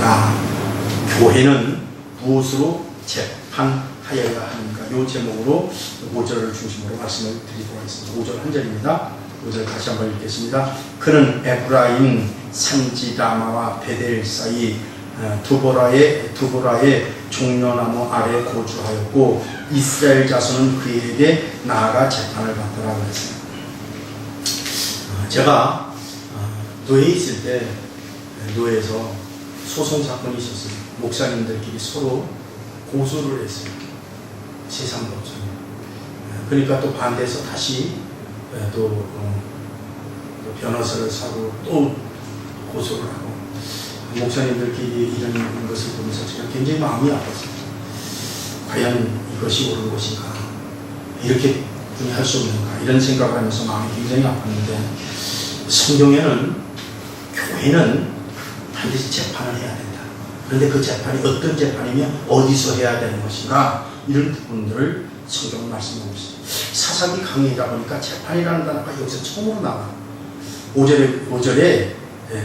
하는가? 교회는 무엇으로 재판하여야 하는가? 이 제목으로 5절을 중심으로 말씀을 드리도록 하겠습니다. 5절 한 절입니다. 5절 다시 한번 읽겠습니다. 그는 에브라임 산지 라마와 베델 사이 어, 두보라의 두보라의 종려나무 아래 거주하였고 이스라엘 자손은 그에게 나아가 재판을 받더라 그랬습니다. 어, 제가 어, 노예에 있을 때 노예에서 소송 사건이 있었어요. 목사님들끼리 서로 고소를 했어요. 세상 법정. 그러니까 또 반대해서 다시 또, 어, 또 변호사를 사고 또 고소를 하고 목사님들끼리 이런 것을 보면서 제가 굉장히 마음이 아팠어요. 과연 이것이 옳은 것인가? 이렇게 분이 할 수 없는가? 이런 생각을 하면서 마음이 굉장히 아팠는데 성경에는 교회는 반드시 재판을 해야 된다. 그런데 그 재판이 어떤 재판이며 어디서 해야 되는 것인가? 이런 부분들을 성경 말씀하고 있습니다. 사사기 강의다 보니까 재판이라는 단어가 여기서 처음으로 나와. 5절에, 5절에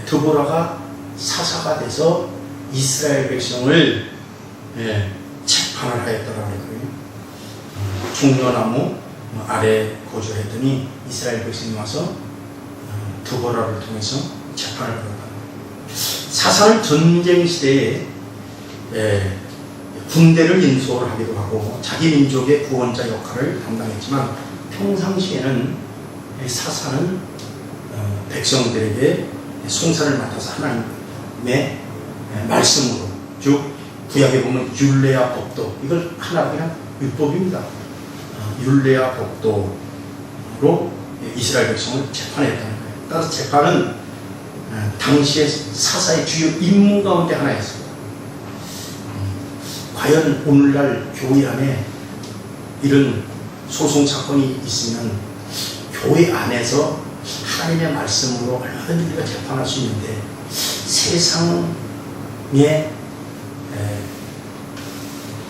드보라가 사사가 돼서 이스라엘 백성을 예, 재판을 하였더라고 그랬거든요. 어, 종려나무 아래 거주했더니 이스라엘 백성이 와서 어, 드보라를 통해서 재판을 받았다. 사사는 전쟁 시대에 예, 군대를 인수를 하기도 하고 자기 민족의 구원자 역할을 담당했지만 평상시에는 사사는 어, 백성들에게 송사를 맡아서 하나님의 말씀으로 즉 구약에 보면 율례와 법도 이걸 하나 그냥 율법입니다. 어, 율례와 법도로 이스라엘 백성을 재판했다는 거예요. 따라서 재판은 어, 당시의 사사의 주요 임무 가운데 하나였습니다. 과연 오늘날 교회 안에 이런 소송 사건이 있으면 교회 안에서 하나님의 말씀으로 얼마나 우리가 재판할 수 있는데 세상에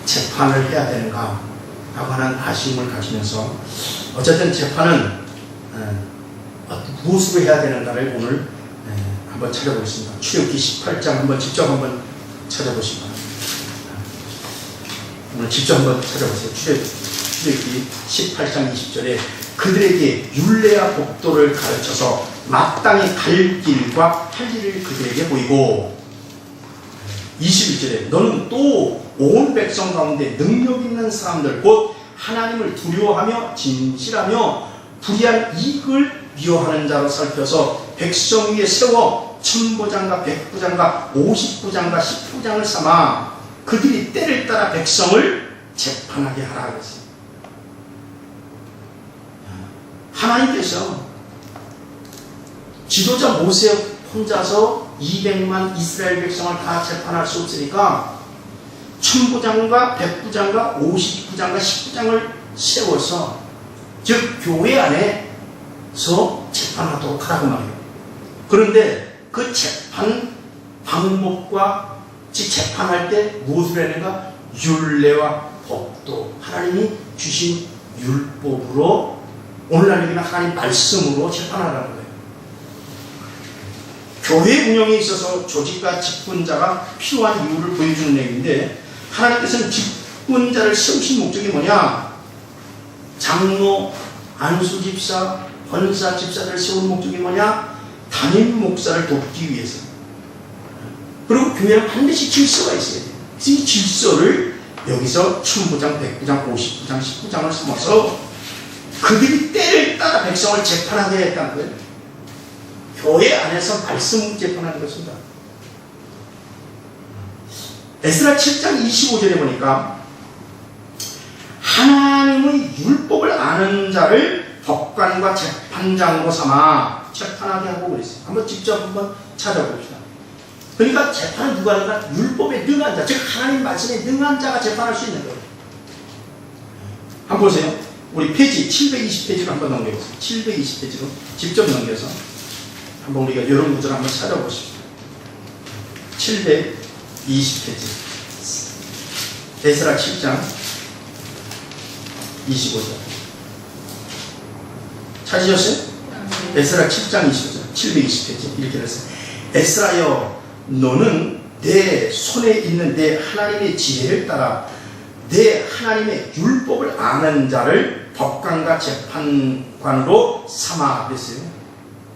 재판을 해야 되는가 라고 하는 아쉬움을 가지면서 어쨌든 재판은 무엇으로 해야 되는가를 오늘 한번 찾아보겠습니다. 출애굽기 18장 한번 직접 한번 찾아보시기 오늘 직접 한번 찾아보세요. 출애굽기 18장 20절에 그들에게 율례와 법도를 가르쳐서 마땅히 갈 길과 할 일을 그들에게 보이고 21절에 너는 또 온 백성 가운데 능력 있는 사람들 곧 하나님을 두려워하며 진실하며 불의한 이익을 미워하는 자로 살펴서 백성 위에 세워 천부장과 백부장과 오십부장과 십부장을 삼아 그들이 때를 따라 백성을 재판하게 하라 그랬어요. 하나님께서 지도자 모세 혼자서 200만 이스라엘 백성을 다 재판할 수 없으니까 천부장과 백부장과 오십부장과 십부장을 세워서 즉 교회 안에서 재판하도록 하라고 말해요. 그런데 그 재판 방법과 재판할 때 무엇을 되는가? 율례와 법도 하나님이 주신 율법으로 오늘날 얘기는 하나님 말씀으로 재판하라는 거예요. 교회 운영에 있어서 조직과 직분자가 필요한 이유를 보여주는 내용인데 하나님께서는 직분자를 세우신 목적이 뭐냐? 장로, 안수집사, 권사, 집사들을 세운 목적이 뭐냐? 담임 목사를 돕기 위해서. 그리고 교회는 반드시 질서가 있어야 돼요. 이 질서를 여기서 천부장, 백부장, 오십부장, 십부장을 삼아서 그들이 때를 따라 백성을 재판하게 했다는 거예요. 교회 안에서 말씀 재판하는 것입니다. 에스라 7장 25절에 보니까 하나님의 율법을 아는 자를 법관과 재판장으로 삼아 재판하게 하고 그랬어요. 한번 직접 한번 찾아봅시다. 그러니까 재판은 누가 하는가? 율법에 능한 자, 즉 하나님 말씀에 능한 자가 재판할 수 있는 거예요. 한번 보세요. 우리 페이지 720페이지로 한번 넘겨보세요. 720페이지로 직접 넘겨서 한번 우리가 이런 구절 한번 찾아보십시오. 720페이지. 에스라 7장 25절. 찾으셨어요? 에스라 7장 25절. 720페이지. 이렇게 됐어요. 에스라여 너는 내 손에 있는 내 하나님의 지혜를 따라 내 하나님의 율법을 아는 자를 법관과 재판관으로 삼아 그랬어요.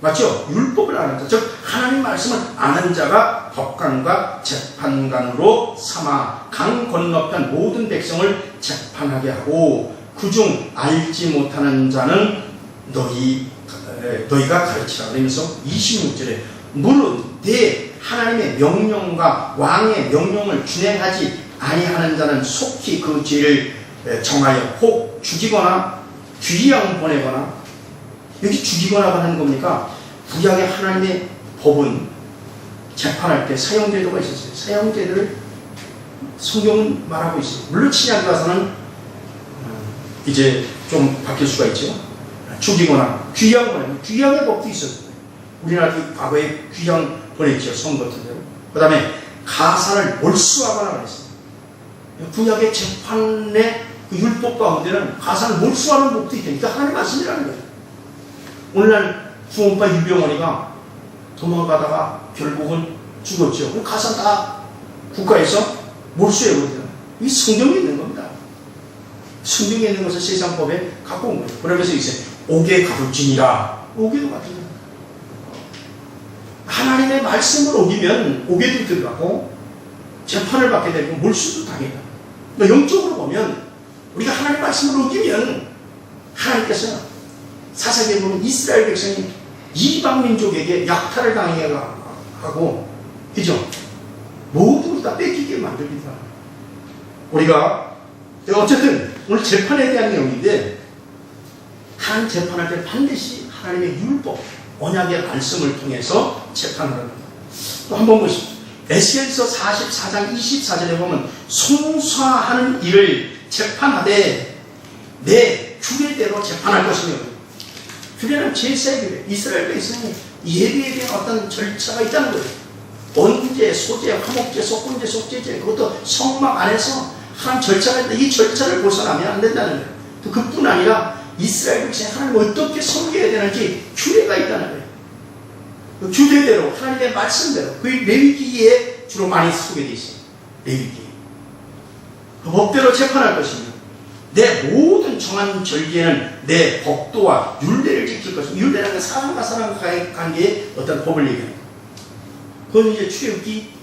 맞죠? 율법을 아는 자, 즉 하나님 말씀을 아는 자가 법관과 재판관으로 삼아 강 건너편 모든 백성을 재판하게 하고 그중 알지 못하는 자는 너희 에, 너희가 가르치라 그러면서 26절에 물론 내 하나님의 명령과 왕의 명령을 준행하지 아니하는 자는 속히 그 죄를 에, 정하여 혹 죽이거나 귀양 보내거나 여기 죽이거나 하는 겁니까? 구약의 하나님의 법은 재판할 때 사형제도가 있었어요. 사형제도를 성경은 말하고 있어요. 물론 신약에 와서는 어, 이제 좀 바뀔 수가 있죠. 죽이거나 귀양 보내는 귀양의 법도 있었어요. 우리나라도 과거에 귀양 보냈죠. 성 같은 데로. 그 다음에 가사를 몰수하거나 그랬어요. 구약의 재판의 그 율법 가운데는 가사를 몰수하는 법도 있다니까 하나님 말씀이라는 거예요. 오늘날 구원파 유병원이가 도망가다가 결국은 죽었죠. 그 가사 다 국가에서 몰수해버리잖아요. 이 성경에 있는 겁니다. 성경에 있는 것을 세상법에 갖고 온 거예요. 그러면서 이제 옥에 가둘지니라. 옥에도 거예요. 하나님의 말씀을 어기면 옥에도 들어가고 재판을 받게 되고 몰수도 당해요. 그러니까 영적으로 보면 우리가 하나님 말씀을 어기면 하나님께서 사사기에 보면 이스라엘 백성이 이방 민족에게 약탈을 당하고 그죠? 모두 다 뺏기게 만듭니다. 우리가 어쨌든 오늘 재판에 대한 내용인데 한 재판할 때 반드시 하나님의 율법, 언약의 말씀을 통해서 재판을 합니다. 또 한 번 보십시오. 에스겔서 44장 24절에 보면 송사하는 일을 재판하되 내 규례대로 재판할 것이며 규례는 제사의 규례. 이스라엘 백성이 예배에 대한 어떤 절차가 있다는 거예요. 언제, 소재, 화목제, 속건제, 속죄제 그것도 성막 안에서 한 절차가 있다. 이 절차를 벗어나면 안 된다는 거예요. 또 그뿐 아니라 이스라엘 백성이 하나님을 어떻게 섬겨야 되는지 규례가 있다는 거예요. 그 규례대로 하나님의 말씀대로 그 레위기에 주로 많이 소개되어 있어요. 레위기. 그 법대로 재판할 것입니다. 내 모든 정한 절기에는 내 법도와 율례를 지킬 것입니다. 율례라는 건 사람과 사람 관계의 어떤 법을 얘기합니다. 그건 이제 출애굽기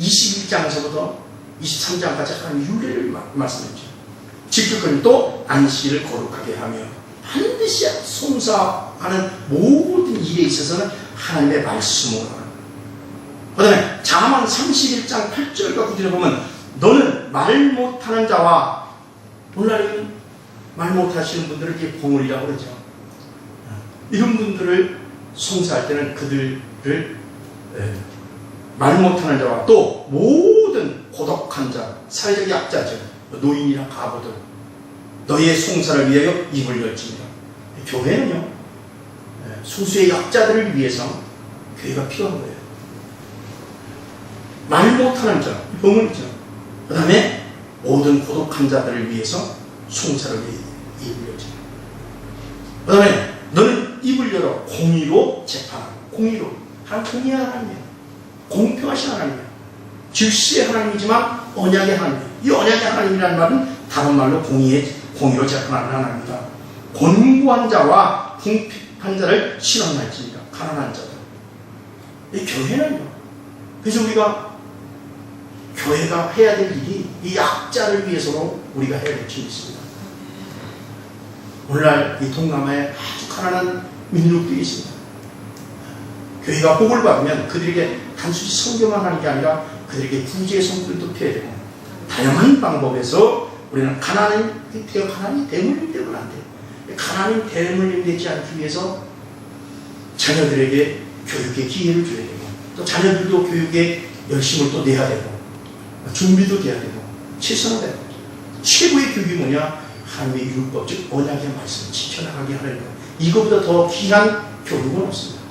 21장에서부터 23장까지 하나님 율례를 말씀했죠. 것은 또 안식일을 거룩하게 하며 반드시 송사하는 모든 일에 있어서는 하나님의 말씀으로 그 다음에 자만 31장 8절과 9절에 보면 너는 말 못하는 자와 오늘날에는 말 못하시는 분들을 봉을이라고 그러죠. 이런 분들을 송사할 때는 그들을 예, 말 못하는 자와 또 모든 고독한 자, 사회적 약자죠. 노인이나 가부들 너희의 송사를 위하여 입을 열집니다. 교회는요 예, 소수의 약자들을 위해서 교회가 필요한 거예요. 말 못하는 자, 병을죠. 그 다음에 모든 고독한 자들을 위해서 송사를 위해 입을 열집니다. 그 다음에 너는 입을 열어 공의로 재판하고 공의로 공의한 하나님이에요. 공평하신 하나님이에요. 질서의 하나님이지만 언약의 하나님이에요. 이 언약의 하나님이라는 말은 다른 말로 공의의 공의로 재판하는 하나님이다. 권고한 자와 궁핍한 자를 신원할지니라 가난한 자들. 이 교회는요. 그래서 우리가 교회가 해야 될 일이 이 약자를 위해서로 우리가 해야 될 일이 있습니다. 오늘날 이 동남아에 아주 가난한 민족들이 있습니다. 교회가 복을 받으면 그들에게 단순히 성경만 하는 게 아니라 그들에게 구제의 성들도 피해야 되고 다양한 방법에서 우리는 가난이 가난이 대물림 되면 안 돼요. 가난이 대물림 되지 않기 위해서 자녀들에게 교육의 기회를 줘야 되고 또 자녀들도 교육에 열심을 또 내야 되고 준비도 돼야 되고 최선을 되고. 최고의 교육이 뭐냐? 하나님의 율법 즉 언약의 말씀을 지켜나가게 하는 것 이거보다 더 귀한 교육은 없습니다.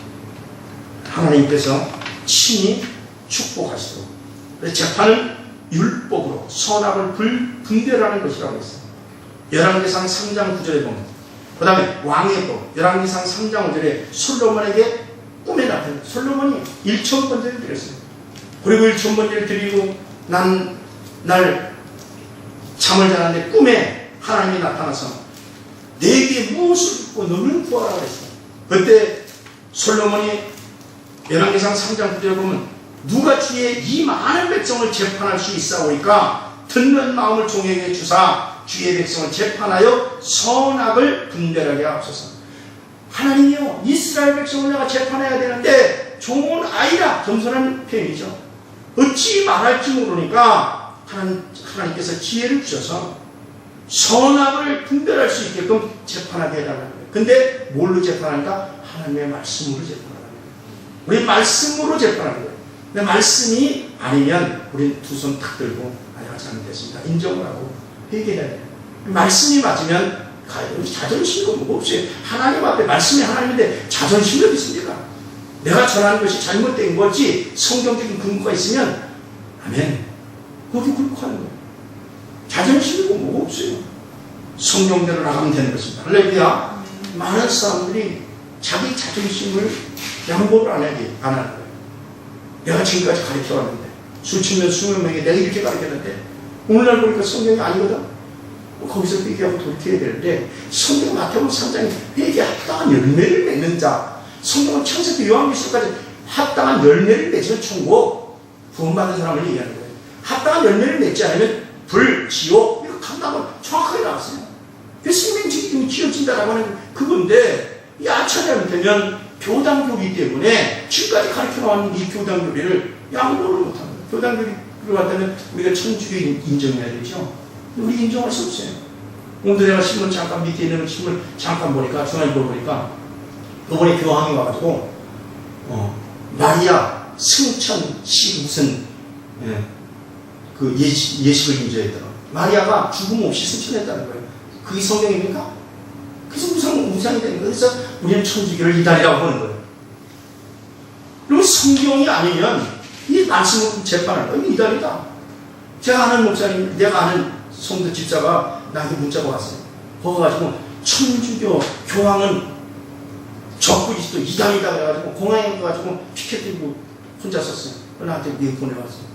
하나님께서 친히 축복하시도록 재판은 율법으로 선악을 불, 분별하는 것이라고 했어요. 열왕기상 3장 9절에 보면 그 다음에 왕의 법 열왕기상 3장 5절에 솔로몬에게 꿈에 나타나 솔로몬이 1천 번째를 드렸습니다. 그리고 일천번제를 드리고 난 날 잠을 자는데 꿈에 하나님이 나타나서 내게 무엇을 묻고 너는 구하라 그랬어. 그때 솔로몬이 열왕기상 3장 9절에 보면 누가 주의 이 많은 백성을 재판할 수 있사오니까 듣는 마음을 종에게 주사 주의 백성을 재판하여 선악을 분별하게 하옵소서. 하나님이요 이스라엘 백성을 내가 재판해야 되는데 좋은 아이라 겸손한 표현이죠. 어찌 말할지 모르니까 하나님, 하나님께서 지혜를 주셔서 선악을 분별할 수 있게끔 재판하게 해달라는 거예요. 근데 뭘로 재판하니까 하나님의 말씀으로 재판하는 거예요. 우리 말씀으로 재판하는 거예요. 근데 말씀이 아니면 우리는 두손 탁 들고 아니가 잘못됐습니다. 인정을 하고 회개해야 돼요. 말씀이 맞으면 가야 돼요. 자존심도 뭐가 없어요. 하나님 앞에 말씀이 하나님인데 자존심이 어디 있습니까? 내가 전하는 것이 잘못된 거지 성경적인 근거가 있으면 아멘. 그렇게 하는 거예요. 자존심이고 뭐가 없어요. 성경대로 나가면 되는 것입니다. 할렐루야. 많은 사람들이 자기 자존심을 양보를 안 하게 안 하는 거예요. 내가 지금까지 가르쳐 왔는데 수천 명, 수백 명에게 내가 이렇게 가르쳤는데 오늘날 보니까 성경이 아니거든. 거기서 회개하고 돌이켜야 되는데 성경 마태복음 3장에 회개 합당한 열매를 맺는 자 성경은 창세기 요한계시록까지 합당한 열매를 맺으면 천국 구원받은 사람을 얘기하는 거예요. 합당한 열매를 맺지 않으면 불, 지옥 이렇게 한다고 정확하게 나왔어요. 그 생명책이 지어진다라고 하는 그건데 이 아차장 되면 교단교리 때문에 지금까지 가르쳐 나왔는 이 교단교리를 양보를 못하는 거예요. 교단교리를 갖다면 우리가 천주교 인정해야 되죠. 우리 인정할 수 없어요. 오늘 내가 신문 잠깐 밑에 있는 신문 잠깐 보니까 중앙일보 보니까 이번에 교황이 와가지고 어, 마리아 승천식 무슨 예, 그 예식, 예식을 인조했더라. 마리아가 죽음 없이 승천했다는 거예요. 그게 성경입니까? 거예요. 그래서 우리는 천주교를 이단이라고 하는 거예요. 그러면 성경이 아니면 이 말씀을 재판할 거예요. 이단이다. 제가 아는 목사님, 내가 아는 성도 집사가 나한테 문자가 왔어요. 거기 가지고 천주교 교황은 적그리스도 이단이다 그래가지고 공항에 가가지고 피켓 들고 혼자 썼어요. 나한테 메일 보내왔어요.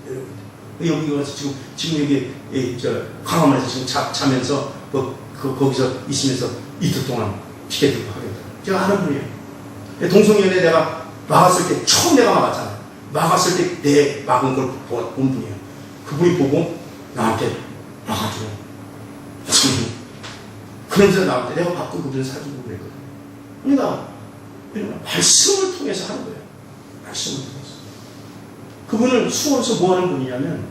여기 와서 지금 지금 여기 이, 저 광화문에서 지금 자, 자면서 그, 그 거기서 있으면서 이틀 동안 들고 하겠다. 제가 아는 분이에요. 동성연애 내가 막았을 때 처음 내가 막았잖아요. 막았을 때 내 막은 걸 본 분이에요. 그분이 보고 나한테 막아줘. 그러면서 나한테 내가 받고 그분 사진 보고 그랬거든. 그러니까 말씀을 통해서 하는 거예요. 말씀을 통해서. 그분은 수원에서 뭐 하는 분이냐면,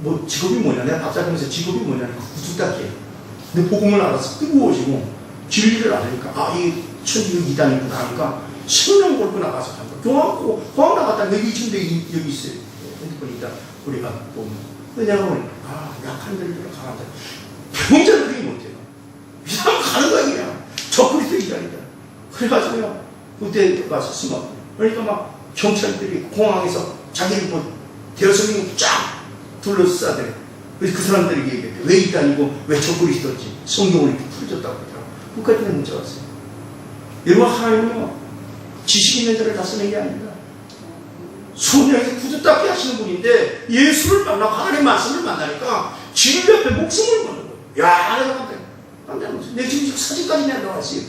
뭐 직업이 뭐냐. 내가 답장하면서 직업이 뭐냐면 구두닦이에요. 근데 복음을 알아서 뜨거워지고 진리를 알으니까, 아, 이 천주교 이단이구나 하니까 신령 걸고 나가서 간 거야. 교황, 교황 나갔다. 여기 지금 여기, 있어요. 핸드폰이 있다. 우리가 보면. 보니, 아, 약한 데를 강한다. 그렇게 못해요. 이 사람 가는 거야, 그냥. 저 그리스도 이단이다. 그래가지고요. 그때 가서 스마 그러니까 막 경찰들이 공항에서 자기를 뭐 대여섯 명쫙 둘러싸대. 그래서 그 사람들에게 얘기했대. 왜 이단이고 왜 저 그리스도인지 성경을 이렇게 풀어줬다고 고. 그까지 문자 왔어요. 여러분 하나님은요. 지식 있는 자를 다스리는 게 아닙니다. 소녀에게 구두 닦게 하시는 분인데 예수를 만나고 하나님의 말씀을 만나니까 진리 앞에 목숨을 거는 거예요. 야, 내가 깜짝 놀랐어요. 내 지금 사진까지 내가 나왔어요.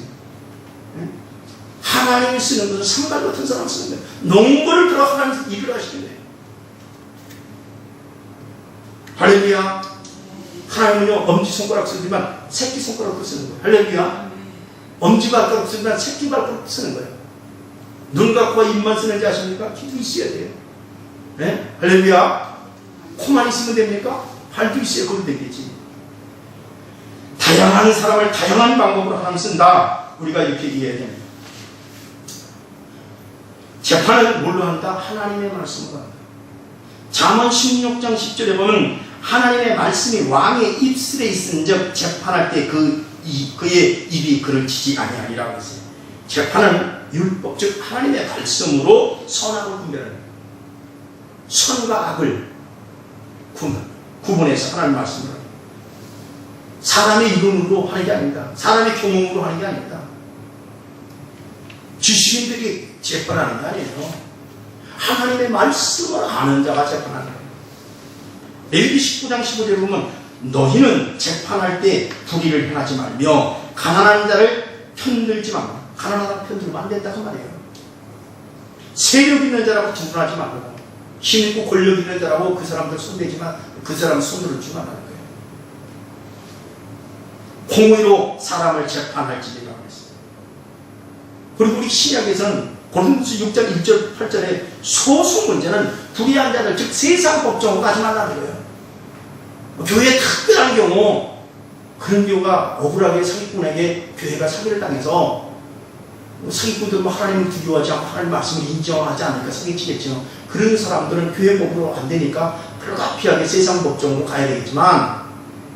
하나님이 쓰는 것은 산발 같은 사람 쓰는 거예요. 농부를 들어 하나님 일을 하시는 거예요. 할렐루야. 하나님은요, 엄지손가락 쓰지만 새끼손가락도 쓰는 거예요. 할렐루야. 엄지발가락 쓰지만 새끼발가락 쓰는 거예요. 눈 갖고 입만 쓰는지 아십니까? 귀도 있어야 돼요. 네? 할렐루야. 코만 있으면 됩니까? 발도 있어야 그럼 되겠지. 다양한 사람을 다양한 방법으로 하나님 쓴다. 우리가 이렇게 이해해야 됩니다. 재판을 뭘로 한다? 하나님의 말씀으로 한다. 잠언 16장 10절에 보면 하나님의 말씀이 왕의 입술에 있은 적 재판할 때 그, 그의 입이 그를 치지 아니하리라고 했어요. 재판은 율법, 즉 하나님의 말씀으로 선악을 거예요. 선과 악을 구분, 구분해서 하나님 합니다. 사람의 이론으로 하는 게 아닙니다. 사람의 경험으로 하는 게 아닙니다. 지식인들이 재판하는 게 아니에요. 하나님의 말씀을 아는 자가 재판하는 거예요. 레위기 19장 15절에 보면 너희는 재판할 때 불의를 행하지 말며 가난한 자를 편들지 말고 가난한 자를 편들면 안 된다고 말이에요. 세력 있는 자라고 두분하지 말고 힘 있고 권력 있는 자라고 그 사람들 손대지만 그 사람 손들을 주면 안 거예요. 공의로 사람을 재판할지니라 그랬어요. 그리고 우리 신약에서는 고린도서 6장 1절 8절에 소수 문제는 불의한 자들 즉 세상 법정으로 가지 말라는 거예요. 교회에 특별한 경우 그런 경우가 억울하게 사기꾼에게 교회가 사기를 당해서 사기꾼들은 뭐 하나님을 두려워하지 않고 하나님 말씀을 인정하지 않으니까 사기치겠죠. 그런 사람들은 교회 법으로 안 되니까 불가피하게 세상 법정으로 가야 되겠지만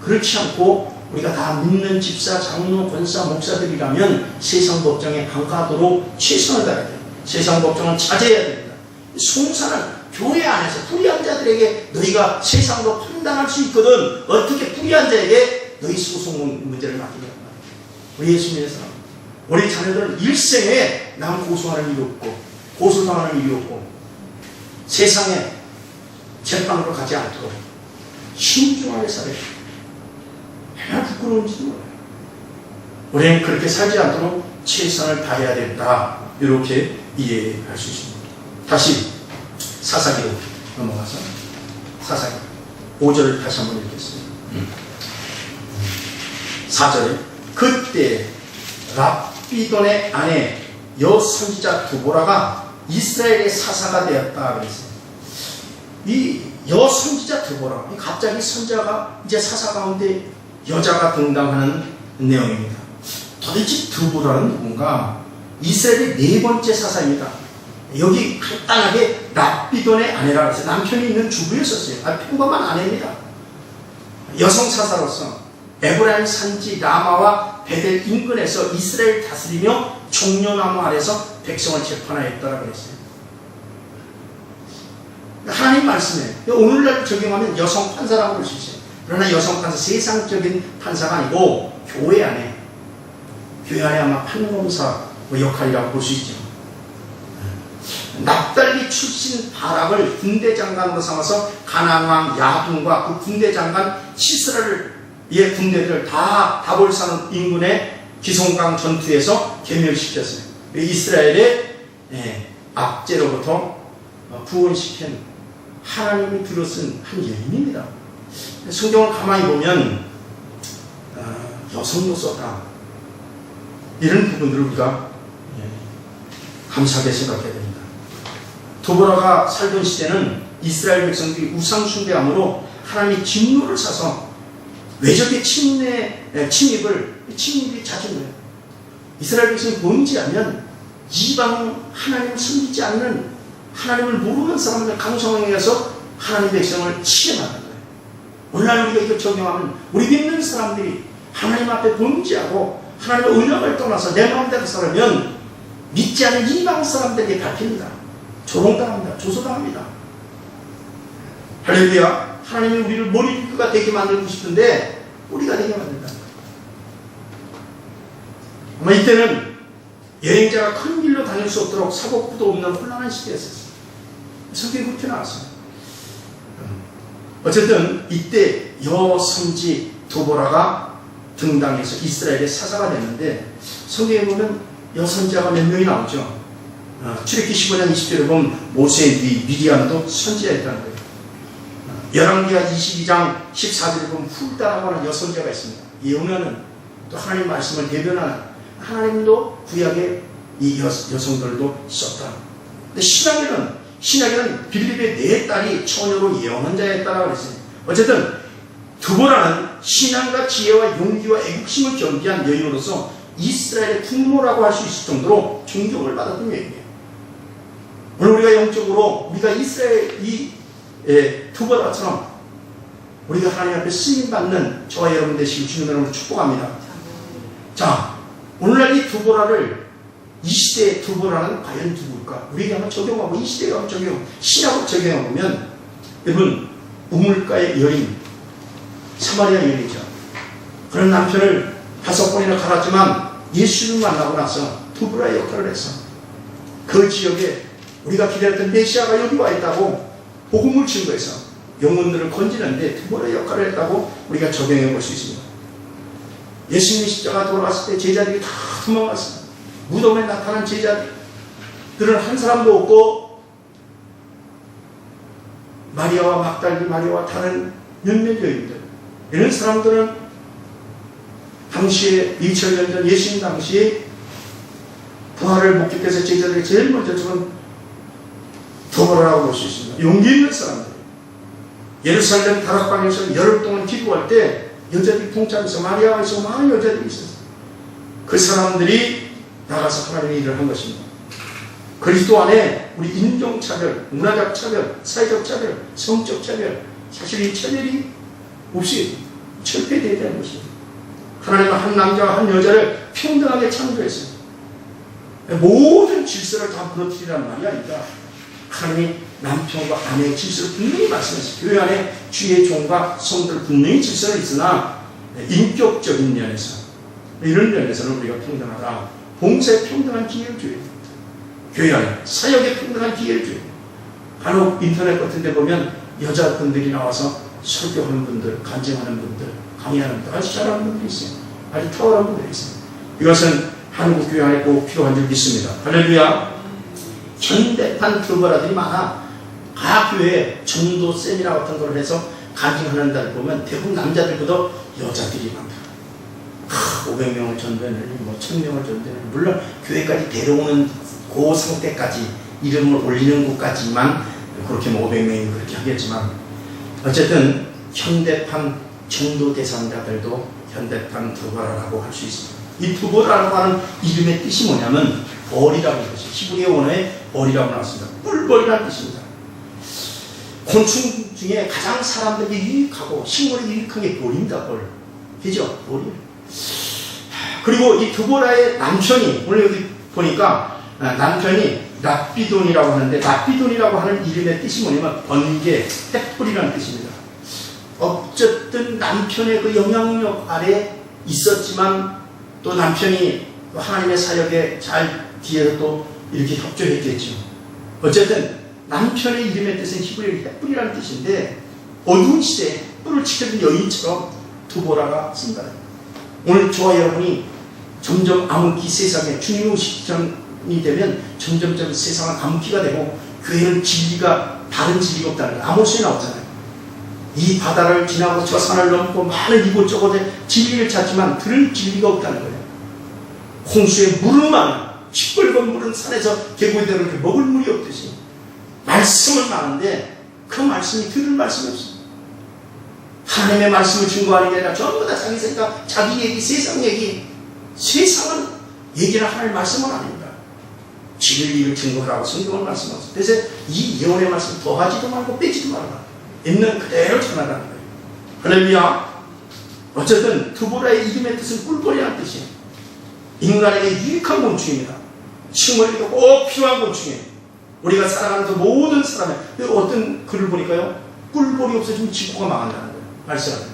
그렇지 않고 우리가 다 믿는 집사, 장로, 권사, 목사들이라면 세상 법정에 안 가도록 최선을 다해야 돼요. 세상 법정은 자제해야 됩니다. 송사는 교회 안에서 불의한 자들에게 너희가 세상으 로 판단할 수 있거든. 어떻게 불의한 자에게 너희 소송 문제를 맡기냐고 우리 예수 님의 사람. 우리 자녀들은 일생에 남 고소하는 일이 없고 고소당하는 일이 없고 세상에 재판으로 가지 않도록 신중하게 살아야 얼마나 부끄러운지도 몰라요. 우리는 그렇게 살지 않도록 최선을 다해야 된다. 이렇게 이해할 수 있습니다. 다시 사사기로 넘어가서 사사기 5절을 다시 한번 읽겠습니다. 4절에 그때 랍비돈의 아내 여 선지자 두보라가 이스라엘의 사사가 되었다 그랬어요. 이 여 선지자 두보라 갑자기 선자가 이제 사사 가운데 여자가 등장하는 내용입니다. 도대체 두보라는 누군가? 이스라엘의 네 번째 사사입니다. 여기 간단하게 랍비돈의 아내라 해서 남편이 있는 주부였었어요. 아, 평범한 아내입니다. 여성 사사로서 에브라임 산지 라마와 베델 인근에서 이스라엘 다스리며 종려나무 아래서 백성을 재판하였다라고 했어요. 하나님 말씀에 오늘날 적용하면 여성 판사라고 볼 수 있어요. 그러나 여성 판사 세상적인 판사가 아니고 교회 안에 교회 안에 아마 판검사 뭐 역할이라고 볼 수 있죠. 납달리 출신 바락을 군대 장관으로 삼아서 가나왕 야분과 그 군대 장관 시스라를 예 군대들을 다 다볼산 인근의 기송강 전투에서 괴멸시켰어요. 이스라엘의 예, 압제로부터 구원시킨 하나님이 들어쓴 한 여인입니다. 성경을 가만히 보면 어, 여성도 썼다. 이런 부분들을 우리가 예, 감사하게 생각해야 됩니다. 도보라가 살던 시대는 이스라엘 백성들이 우상 숭배함으로 하나님이 진노를 사서 외적의 침례, 침입을 침입이 잦은 거예요. 이스라엘 백성이 범죄하면 이방 하나님을 섬기지 않는 하나님을 모르는 사람들 강성에 의해서 하나님 백성을 치해하는 거예요. 오늘날 우리가 이거 적용하면 우리 믿는 사람들이 하나님 앞에 범죄하고 하나님의 은혜를 떠나서 내 마음대로 살면 믿지 않는 이방 사람들에게 밟힙니다. 조롱당합니다. 조소당합니다. 할렐루야. 하나님이 우리를 머리가 되게 만들고 싶은데 우리가 되게 만든다. 아마 이때는 여행자가 큰 길로 다닐 수 없도록 사복부도 없는 혼란한 시대였어요. 성경이 그렇게 나왔어요. 어쨌든 이때 여선지 도보라가 등당해서 이스라엘의 사사가 됐는데 성경에 보면 여선자가 몇 명이 나오죠. 어, 출애기 15장 20절에 보면 모세의 뒤 미디안도 선지자였다는 거예요. 어, 열왕기하 22장 14절에 보면 훌다라고 하는 여선자가 있습니다. 예언하는 또 하나님 말씀을 대변하는 하나님도 구약에 이 여, 여성들도 있었다. 근데 신약에는 신약에는 빌립의 네 딸이 처녀로 예언한 자였다라고 그랬어요. 어쨌든 두보라는 신앙과 지혜와 용기와 애국심을 겸비한 여인으로서 이스라엘의 부모라고 할 수 있을 정도로 존경을 받았던 여인이에요. 오늘 우리가 영적으로 우리가 이스라엘 이 예, 두보라처럼 우리가 하나님 앞에 쓰임 받는 저와 여러분 되시길 주님의 이름으로 축복합니다. 자, 오늘날 이 두보라를 이 시대의 두보라는 과연 누구일까? 우리가 한번 적용하고 이 시대가 한번 적용, 신약으로 적용해보면 여러분 우물가의 여인, 사마리아 여인이죠. 그런 남편을 다섯 번이나 갈았지만 예수를 만나고 나서 두보라의 역할을 해서 그 지역에 우리가 기다렸던 메시아가 여기 와 있다고 복음을 증거해서 영혼들을 건지는데 두번의 역할을 했다고 우리가 적용해 볼 수 있습니다. 예수님이 십자가 돌아왔을 때 제자들이 다 도망갔습니다. 무덤에 나타난 제자들은 한 사람도 없고 마리아와 막달리 마리아와 다른 몇몇 여인들 이런 사람들은 당시에 2000년 전 예수님 당시에 부활을 목격해서 제자들이 제일 먼저 저는 도발하라고 볼 수 있습니다. 용기 있는 사람들. 예루살렘 다락방에서 열흘 동안 기도할 때 여자들이 동참해서 마리아가 있어 많은 여자들이 있었어요. 그 사람들이 나가서 하나님의 일을 한 것입니다. 그리스도 안에 우리 인종차별, 문화적 차별, 사회적 차별, 성적 차별, 사실 이 차별이 없이 철폐되어야 되는 것입니다. 하나님은 한 남자와 한 여자를 평등하게 창조했습니다. 모든 질서를 다 무너뜨리란 말이 아니다. 하나님이 남편과 아내의 질서를 분명히 말씀하셨어요. 교회 안에 주의 종과 성들 분명히 질서는 있으나 인격적인 면에서 이런 면에서는 우리가 평등하다. 봉사에 평등한 기회를 됩니다. 교회 안에 사역에 평등한 기회를 됩니다. 바로 인터넷 같은 데 보면 여자분들이 나와서 설교하는 분들, 간증하는 분들, 강의하는 분들, 아주 잘하는 분들이 있어요. 아주 탁월한 분들이 있어요. 이것은 한국 교회 안에 꼭 필요한 줄 믿습니다. 할렐루야. 현대판 교벌아들이 많아. 각 교회에 전도쌤이나 같은 걸 해서 간증하는 날 보면 대부분 남자들보다 여자들이 많다. 하, 500명을 전도해내니 뭐 1000명을 전도해내니 물론 교회까지 데려오는 그 상태까지 이름을 올리는 곳까지만 그렇게 뭐 500명이 그렇게 하겠지만 어쨌든 현대판 전도 대상자들도 현대판 두보라라고 할 수 있습니다. 이 두보라라고 하는 이름의 뜻이 뭐냐면 벌이라고 것이 히브리어 원어에 벌이라고 나왔습니다. 꿀벌이라는 뜻입니다. 곤충 중에 가장 사람들에게 유익하고 식물에 유익한 게 벌입니다. 벌. 그죠? 벌이. 그리고 이 두보라의 남편이 오늘 여기 보니까 아, 남편이 납비돈이라고 하는데 납비돈이라고 하는 이름의 뜻이 뭐냐면 번개, 햇불이라는 뜻입니다. 어쨌든 남편의 그 영향력 아래 있었지만 또 남편이 하나님의 사역에 잘 뒤에서 또 이렇게 협조했겠죠. 어쨌든 남편의 이름의 뜻은 히브리어 햇불이라는 뜻인데 어두운 시대에 햇불을 지켜준 여인처럼 두보라가 쓴다. 오늘 저와 여러분이 점점 암흑기 세상에 주님 오시기 전이 되면 점점점 세상은 암흑기가 되고 교회는 진리가 다른 진리가 없다는 거예요. 아모스에 나오잖아요. 이 바다를 지나고 저 산을 넘고 많은 이곳저곳에 진리를 찾지만 들을 진리가 없다는 거예요. 물은 많아. 시뻘건 물은 산에서 계곡이 되는 먹을 물이 없듯이 말씀은 많은데 그 말씀이 들을 말씀이 없어요. 하나님의 말씀을 증거하는 게 아니라 전부 다 자기 생각, 자기 얘기, 세상 얘기. 세상은 얘기는 하나님 말씀은 아닙니다. 진리를 증거하라고 성경을 말씀하세요. 그래서 이 예언의 말씀 더하지도 말고 빼지도 말아라. 있는 그대로 전하라는 거예요. 할렐루야. 어쨌든 두보라의 이름의 뜻은 꿀벌이라는 뜻이에요. 인간에게 유익한 곤충입니다. 식물에게 꼭 필요한 곤충이에요. 우리가 살아가면서 모든 사람의 어떤 글을 보니까요. 꿀벌이 없어지면 지구가 망한다는 거예요. 말씀합니다.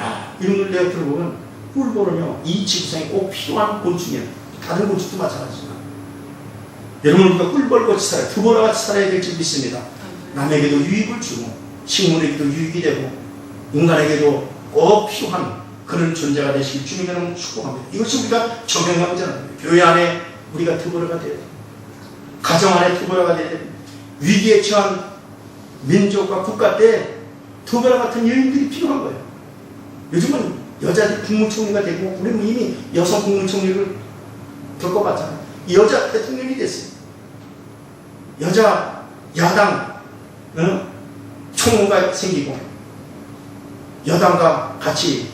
야, 이런 걸 내가 들어보면 꿀벌은요. 이 지구상에 꼭 필요한 곤충이에요. 다른 곤충도 마찬가지지만. 여러분 우리가 꿀벌같이 살아야 두보라같이 살아야 될 줄 믿습니다. 남에게도 유익을 주고 식물에게도 유익이 되고 인간에게도 꼭 필요한 그런 존재가 되시길 주님의 이름으로 축복합니다. 이것이 우리가 되는 거예요. 교회 안에 우리가 투보라가 돼야 돼요. 가정 안에 투보라가 돼야. 위기에 처한 민족과 국가 때 투보라 같은 여인들이 필요한 거예요. 요즘은 여자들이 국무총리가 되고 우리는 이미 여성 국무총리를 겪어봤잖아요. 여자 대통령이 됐어요. 여자 야당 어? 총무가 생기고 여당과 같이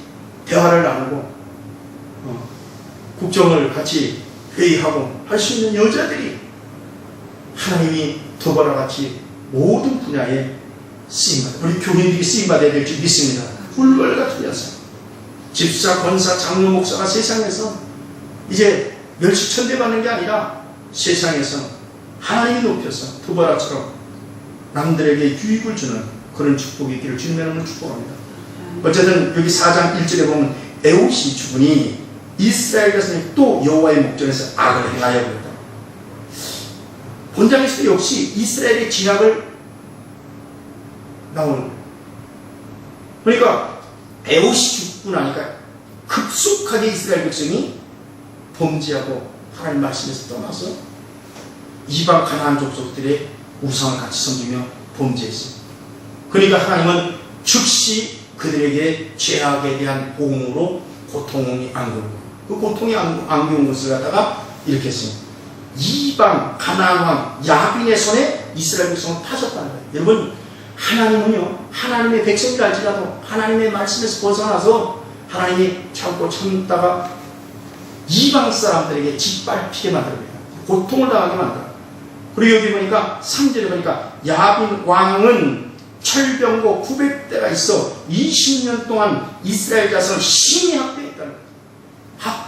대화를 나누고 어, 국정을 같이 회의하고 할 수 있는 여자들이 하나님이 도바라 같이 모든 분야에 쓰임받아 우리 교민들이 쓰임받아야 될 줄 믿습니다. 꿀벌 같은 여성 집사, 권사, 장로, 목사가 세상에서 이제 멸시 천대 받는 게 아니라 세상에서 하나님이 높여서 도바라처럼 남들에게 유익을 주는 그런 축복이 있기를 주님의 이름으로 축복합니다. 어쨌든 여기 4장 1절에 보면 에오시 주군이 이스라엘 자손이 또 여호와의 목전에서 악을 행하여 버렸다. 본장에서도 역시 이스라엘의 진학을 나오는 거예요. 그러니까 에옷이 죽고 나니까 급속하게 이스라엘 백성이 범죄하고 하나님 말씀에서 떠나서 이방 가나안 족속들의 우상을 같이 섬기며 범죄했어요. 그러니까 하나님은 즉시 그들에게 죄악에 대한 보응으로 고통이 거예요. 그 고통이 안- 안겨온 것을 갖다가 이렇게 했어요. 이방 가나안 왕 야빈의 손에 이스라엘 백성은 파졌다는 거예요. 여러분 하나님은요 하나님의 백성이 알지라도 하나님의 말씀에서 벗어나서 하나님이 참고 참다가 이방 사람들에게 짓밟히게 만들어요. 고통을 당하게 만들어요. 그리고 여기 보니까 3절에 보니까 야빈 왕은 철병고 900대가 있어 20년 동안 이스라엘 자손을 심히 학대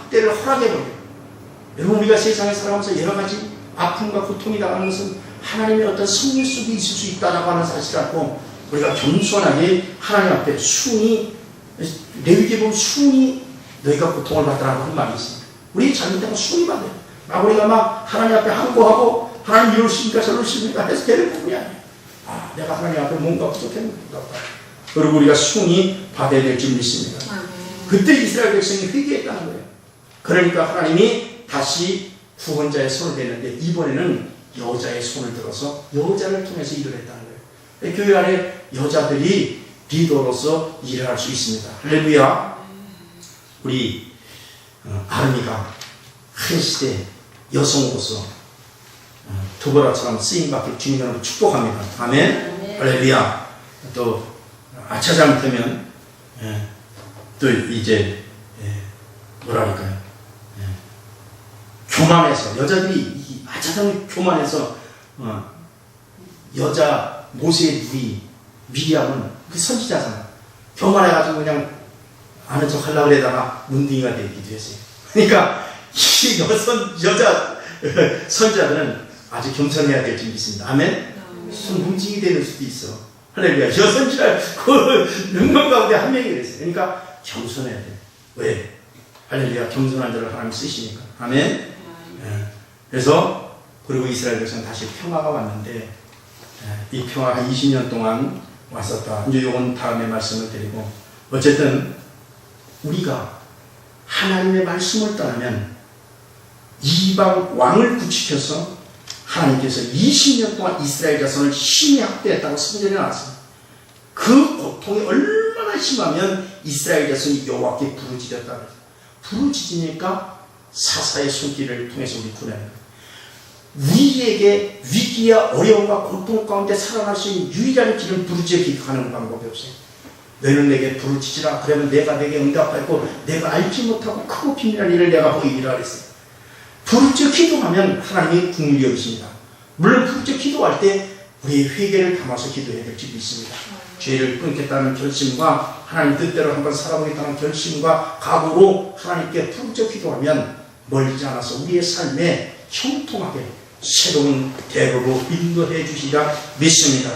학대를 허락해버려요. 여러분 우리가 세상에 살아가면서 여러 가지 아픔과 고통이 당하는 것은 하나님의 어떤 섭리 속에 있을 수 있다라고 하는 사실을 알고 우리가 겸손하게 하나님 앞에 순이 레위기 보면 순이 너희가 고통을 받으라고 하는 말이 있습니다. 우리 잘못된 건 순이 받아요. 막 우리가 막 하나님 앞에 항고하고 하나님 이러십니까 저러십니까 해서 되는 부분이 아니에요. 아 내가 하나님 앞에 뭔가 부족했는데 그리고 우리가 순이 받아야 될 줄 믿습니다. 그때 이스라엘 백성이 회개했다는 거예요. 그러니까 하나님이 다시 구원자의 손을 대는데 이번에는 여자의 손을 들어서 여자를 통해서 일을 했다는 거예요. 교회 안에 여자들이 리더로서 일을 할 수 있습니다. 할렐루야. 우리 어, 아름이가 한 시대 여성으로서 어, 두보라처럼 쓰임받길 주님으로 축복합니다. 아멘. 할렐루야. 또 아차 잘못하면 예, 또 이제 예, 뭐랄까요? 예, 교만해서 여자들이 이 아차당 교만해서 어, 여자 모세의 누이 미리암은 그 선지자잖아. 교만해가지고 그냥 아는 척 하려고 그러다가 문둥이가 되기도 했어요. 그러니까 이 여선 여자 선지자들은 아주 겸손해야 될줄 믿습니다. 아멘. 손 뭉치게 되는 수도 있어. 할렐루야. 여선지라 그 능력 가운데 한 명이 그랬어요. 그러니까 겸손해야 돼. 왜? 할렐루야. 겸손한 자를 하나님 쓰시니까. 아멘. 예. 그래서 그리고 이스라엘 백성 다시 평화가 왔는데 예, 이 평화가 20년 동안 왔었다. 이제 요건 다음에 말씀을 드리고 어쨌든 우리가 하나님의 말씀을 떠나면 이방 왕을 구축해서 하나님께서 20년 동안 이스라엘 자손을 심히 학대했다고 성경에 나왔습니다. 그 고통이 얼마나 심하면 이스라엘 자손이 여호와께 부르짖었다. 부르짖으니까 사사의 손길을 통해서 우리 거예요. 우리에게 위기와 어려움과 고통 가운데 살아날 수 있는 유일한 길은 부르짖어 기도하는 방법이 없어요. 너희는 내게 부르짖으라. 그러면 내가 내게 응답하고 내가 알지 못하고 크고 비밀한 일을 내가 보이리라 그랬어요. 부르짖어 기도하면 하나님이 국물이 여기십니다. 물론 부르짖어 기도할 때 우리의 회개를 담아서 기도해야 될 줄이 있습니다. 죄를 끊겠다는 결심과 하나님 뜻대로 한번 살아보겠다는 결심과 각오로 하나님께 부르짖어 기도하면 멀지 않아서 우리의 삶에 형통하게 새로운 대로로 인도해 주시리라 믿습니다.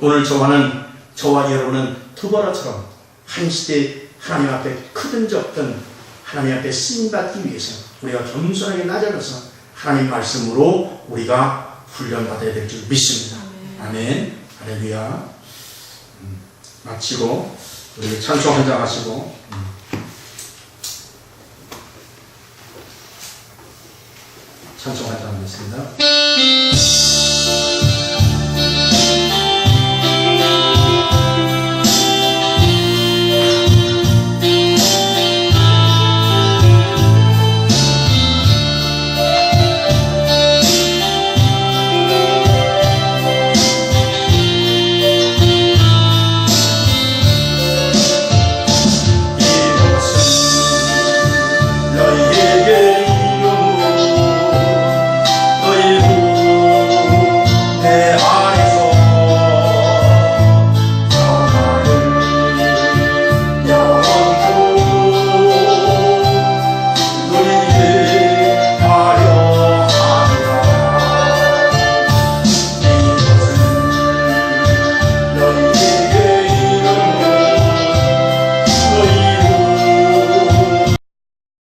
오늘 저와는 저와 여러분은 두바라처럼 한 시대 하나님 앞에 크든 적든 하나님 앞에 쓰임받기 위해서 우리가 겸손하게 낮아져서 하나님 말씀으로 우리가 훈련받아야 될 줄 믿습니다. 아멘. 할렐루야. 음, 마치고 우리 찬송 한장 하시고 찬송 한장 하겠습니다.